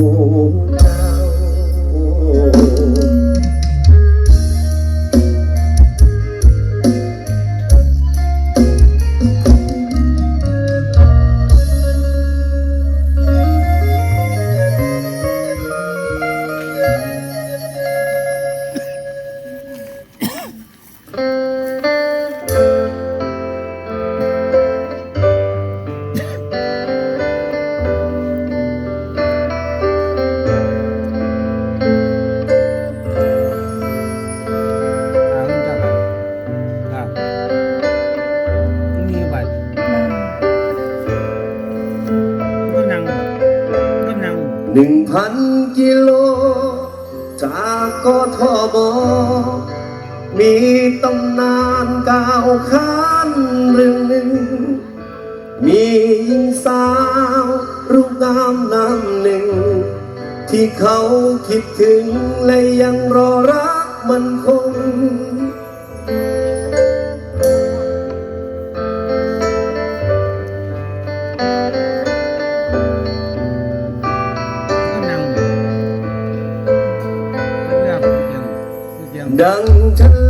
เจ้า หนึ่งพันกิโล จากกทมมีตำนานกล่าวข้านเรื่องหนึ่ง มีหญิงสาวรูปงามน้ำหนึ่ง ที่เขาคิดถึงและยังรอรักมันคง นั่งเลือกเพี